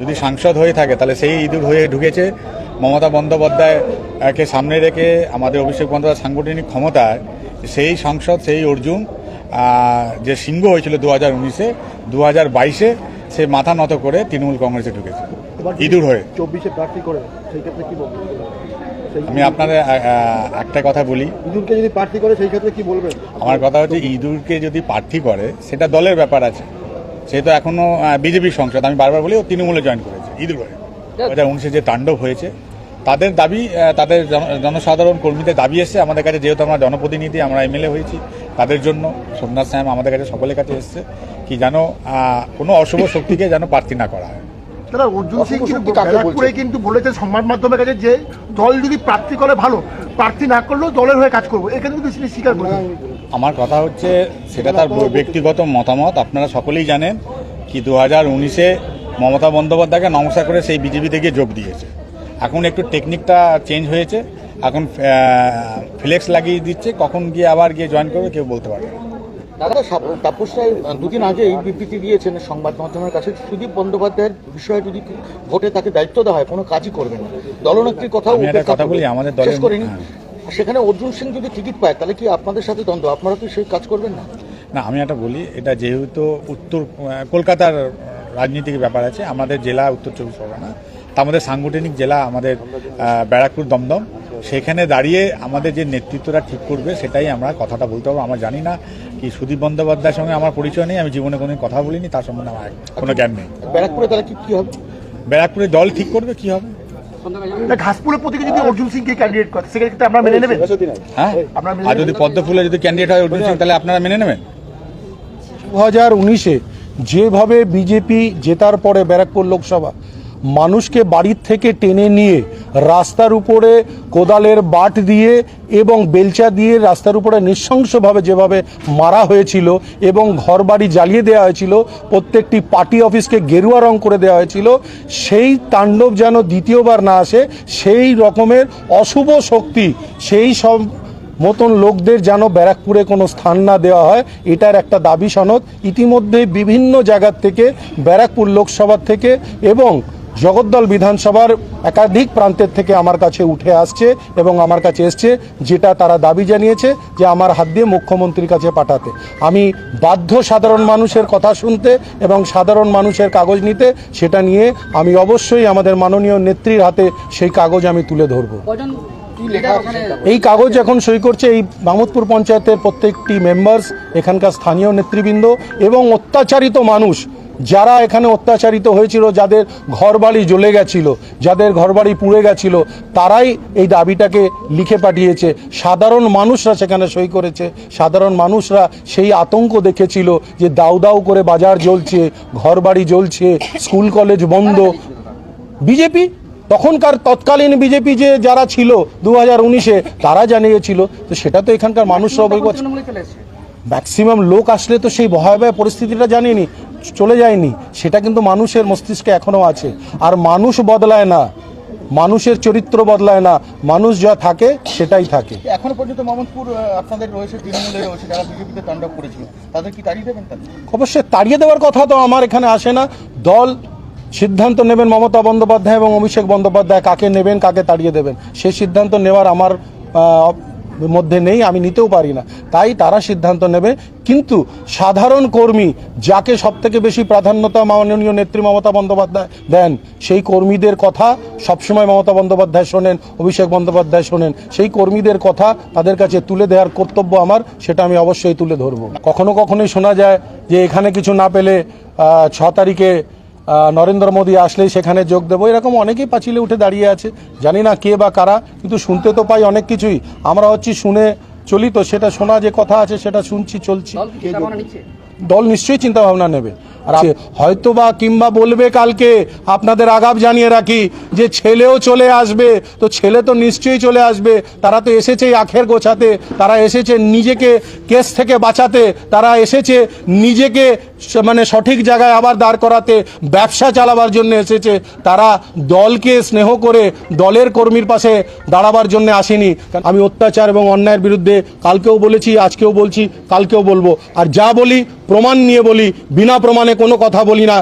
যদি সাংসদ হয়ে থাকে তাহলে সেই ইঁদুর হয়ে ঢুকেছে। মমতা বন্দ্যোপাধ্যায়কে সামনে রেখে আমাদের অভিষেক বন্দ্যোপাধ্যায় সাংগঠনিক ক্ষমতায় সেই সাংসদ সেই অর্জুন যে সিংহ হয়েছিল দু হাজার উনিশে দু হাজার বাইশে সে মাথা নত করে তৃণমূল কংগ্রেসে ঢুকেছে। ইঁদুর হয়ে। চব্বিশে প্রার্থী করে সেই ক্ষেত্রে কি বলবেন? আমি আপনাদের একটা কথা বলি। ইঁদুরকে যদি প্রার্থী করে সেই ক্ষেত্রে কি বলবেন? আমার কথা হচ্ছে ইঁদুরকে যদি প্রার্থী করে সেটা দলের ব্যাপার আছে। সে তো এখনও বিজেপির সংসদ। আমি বারবার বলি ও তৃণমূলে জয়েন করেছে হয়ে দু হাজার উনিশে যে তাণ্ডব হয়েছে তাদের দাবি তাদের জন- জনসাধারণ কর্মীদের দাবি এসছে। আমাদের কাছে যেহেতু আমরা জনপ্রতিনিধি আমরা এমএলএ হয়েছি তাদের জন্য সোমনাথ স্যাম আমাদের কাছে সকলের কাছে এসছে কি যেন কোনো অশুভ শক্তিকে যেন প্রার্থী না করা হয়। দাদা অর্জুন সিং কিন্তু ব্যারাকপুরে কিন্তু বলেছে সংবাদ মাধ্যমের কাছে যে দল যদি প্রার্থী করে ভালো প্রার্থী না করলেও দলের হয়ে কাজ করব। এখানে কিন্তু তিনি স্বীকার করেছেন আমার কথা হচ্ছে সেটা তার ব্যক্তিগত মতামত আপনারা সকলেই জানেন কি দু হাজার উনিশে মমতা বন্দ্যোপাধ্যায়কে নমস্কার করে সেই বিজেপি থেকে যোগ দিয়েছে। এখন একটু টেকনিকটা চেঞ্জ হয়েছে এখন ফ্লেক্স লাগিয়ে দিচ্ছে কখন গিয়ে আবার গিয়ে জয়েন করবে কেউ বলতে পারবে না। দাদা তাপস রায় দুদিন আগেই বিবৃতি দিয়েছেন সংবাদ মাধ্যমের কাছে সুদীপ বন্দ্যোপাধ্যায়ের বিষয়ে যদি ভোটে তাকে দায়িত্ব দেওয়া হয় কোনো কাজই করবেন না। দলনেত্রীর উপেক্ষা কথা বলি, আমাদের দলের-। সেখানে অর্জুন সিং যদি টিকিট পায় তাহলে কি আপনাদের সাথে দ্বন্দ্ব? আপনারা কি সেই কাজ করবেন না। না আমি একটা বলি এটা যেহেতু উত্তর কলকাতার রাজনীতিক ব্যাপার আছে আমাদের জেলা উত্তর চব্বিশ পরগনা তা আমাদের সাংগঠনিক জেলা আমাদের ব্যারাকপুর দমদম সেখানে দাঁড়িয়ে আমাদের যে নেতৃত্বটা ঠিক করবে সেটাই আমরা কথাটা বলতে পারব। আমরা জানি না কি সুদীপ বন্দ্যোপাধ্যায়ের সঙ্গে আমার পরিচয় নেই আমি জীবনে কোনো কথা বলিনি তার সম্বন্ধে আমার কোনো জ্ঞান নেই। ব্যারাকপুরে তাহলে কি কি হবে? ব্যারাকপুরে দল ঠিক করবে কি হবে? ঘাসপুরের প্রতীকে যদি অর্জুন সিংকে ক্যান্ডিডেট করে সেক্ষেত্রে আপনারা মেনে নেবেন? হ্যাঁ? আর যদি পদ্ম ফুলে যদি ক্যান্ডিডেট হয় অর্জুন সিং তাহলে আপনারা মেনে নেবেন? দু হাজার উনিশে যেভাবে বিজেপি জেতার পরে ব্যারাকপুর লোকসভা মানুষকে বাড়ির থেকে টেনে নিয়ে রাস্তার উপরে কোদালের বাট দিয়ে এবং বেলচা দিয়ে রাস্তার উপরে নৃশংসভাবে যেভাবে মারা হয়েছিল এবং ঘরবাড়ি জ্বালিয়ে দেওয়া হয়েছিল, প্রত্যেকটি পার্টি অফিসকে গেরুয়া রং করে দেওয়া হয়েছিল, সেই তাণ্ডব যেন দ্বিতীয়বার না আসে, সেই রকমের অশুভ শক্তি, সেই সব মতন লোকদের যেন ব্যারাকপুরে কোনো স্থান না দেওয়া হয়, এটার একটা দাবি সনদ। ইতিমধ্যে বিভিন্ন জায়গার থেকে, ব্যারাকপুর লোকসভার থেকে এবং জগদ্দল বিধানসভার একাধিক প্রান্তের থেকে আমার কাছে উঠে আসছে এবং আমার কাছে এসছে যেটা তারা দাবি জানিয়েছে যে আমার হাত দিয়ে মুখ্যমন্ত্রীর কাছে পাঠাতে। আমি বাধ্য সাধারণ মানুষের কথা শুনতে এবং সাধারণ মানুষের কাগজ নিতে সেটা নিয়ে আমি অবশ্যই আমাদের মাননীয় নেত্রীর হাতে সেই কাগজ আমি তুলে ধরবো? এই কাগজ এখন সই করছে এই মামুদপুর পঞ্চায়েতের প্রত্যেকটি মেম্বার্স এখানকার স্থানীয় নেতৃবৃন্দ এবং অত্যাচারিত মানুষ। যারা এখানে অত্যাচারিত হয়েছিল যাদের ঘরবাড়ি জ্বলে গেছিল যাদের ঘরবাড়ি পুড়ে গেছিল তারাই এই দাবিটাকে লিখে পাঠিয়েছে। সাধারণ মানুষরা সেখানে সই করেছে। সাধারণ মানুষরা সেই আতঙ্ক দেখেছিল যে দাউ দাউ করে বাজার জ্বলছে ঘরবাড়ি জ্বলছে স্কুল কলেজ বন্ধ। বিজেপি? তখনকার তৎকালীন বিজেপি যে যারা ছিল দু হাজার উনিশে তারা জানিয়েছিল তো সেটা তো এখানকার মানুষরা ম্যাক্সিমাম লোক আসলে তো সেই ভয়াবহ পরিস্থিতিটা জানেনি। চলে যায়নি সেটা কিন্তু মানুষের মস্তিষ্কে এখনও আছে। আর মানুষ বদলায় না মানুষের চরিত্র বদলায় না মানুষ যা থাকে সেটাই থাকে। এখনও পর্যন্ত মোহাম্মদপুর আপনাদের রয়েছে তৃণমূলে রয়েছে যারা বিজেপিতে তাণ্ডব করেছিল তাদের কি তাড়িয়ে দেবেন অবশ্যই তাড়িয়ে দেওয়ার কথা তো আমার এখানে আসে না। দল সিদ্ধান্ত নেবেন মমতা বন্দ্যোপাধ্যায় এবং অভিষেক বন্দ্যোপাধ্যায় কাকে নেবেন কাকে তাড়িয়ে দেবেন সেই সিদ্ধান্ত নেওয়ার আমার মধ্যে নেই, আমি নিতেও পারি না। তাই তারা সিদ্ধান্ত নেবে, কিন্তু সাধারণ কর্মী যাকে সব থেকে বেশি প্রাধান্যতা মাননীয় নেত্রী মমতা বন্দ্যোপাধ্যায় দেন, সেই কর্মীদের কথা সবসময় মমতা বন্দ্যোপাধ্যায় শোনেন, অভিষেক বন্দ্যোপাধ্যায় শোনেন। সেই কর্মীদের কথা তাদের কাছে তুলে দেওয়ার কর্তব্য আমার, সেটা আমি অবশ্যই তুলে ধরবো। কখনো কখনোই শোনা যায় যে এখানে কিছু না পেলে ছ তারিখে নরেন্দ্র মোদী আসলেই সেখানে যোগ দেবো। এরকম অনেকেই পাঁচিলে উঠে দাঁড়িয়ে আছে। জানি না কে বা কারা কিন্তু শুনতে তো পাই অনেক কিছুই। আমরা হচ্ছি শুনে চলি তো সেটা শোনা যে কথা আছে সেটা শুনছি চলছি। দল নিশ্চয়ই চিন্তা ভাবনা নেবে। আর হয়তো বা কিংবা বলবে কালকে আপনাদের আগাম জানিয়ে রাখি যে ছেলেও চলে আসবে। তো ছেলে তো নিশ্চয়ই চলে আসবে। তারা তো এসেছে আখের গোছাতে তারা এসেছে নিজেকে কেস থেকে বাঁচাতে তারা এসেছে নিজেকে মানে সঠিক জায়গায় আবার দাঁড় করাতে, ব্যবসা চালাবার জন্য এসেছে। তারা দলকে স্নেহ করে দলের কর্মীর পাশে দাঁড়াবার জন্য আসেনি। আমি অত্যাচার এবং অন্যায়ের বিরুদ্ধে কালকেও বলেছি, আজকেও বলছি, কালকেও বলব। আর যা বলি, প্রমাণ নিয়ে বলি, বিনা প্রমাণে কোনো কথা বলি না।